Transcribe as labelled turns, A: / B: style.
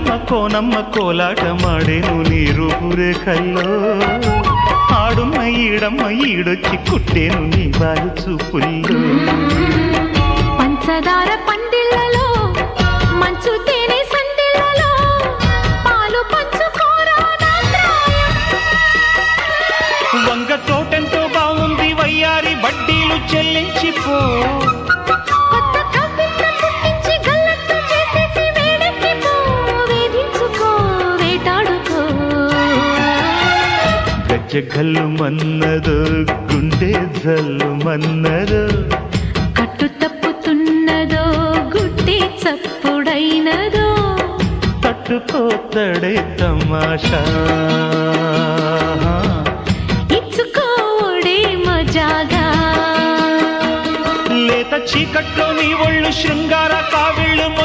A: చిన్నమ్మ కోనమ్మ కోలాట మాడేను నీరు కల్లో ఆడున్న ఈడమ్మ ఈడొచ్చి కుట్టేను నీ బాలు చూపుల్లో.
B: పంచదార పందిళ్ళలో మంచు తేనె సందిళ్ళలో పాలు.
A: వంగ తోటెంతో బాగుంది వయ్యారి వడ్డీలు చెల్లించిపో. గజ్జ గల్లు మన్నదు గుండె జల్లు మన్నదు
B: కట్టు తప్పుతున్నదో గుడ్డి చప్పుడైనదో.
A: తట్టుకోతడే తమాషా.
B: ఇచ్చుకోడే మజాగా.
A: లేత చీకట్లో నీ ఒళ్ళు శృంగార కావిళ్ళు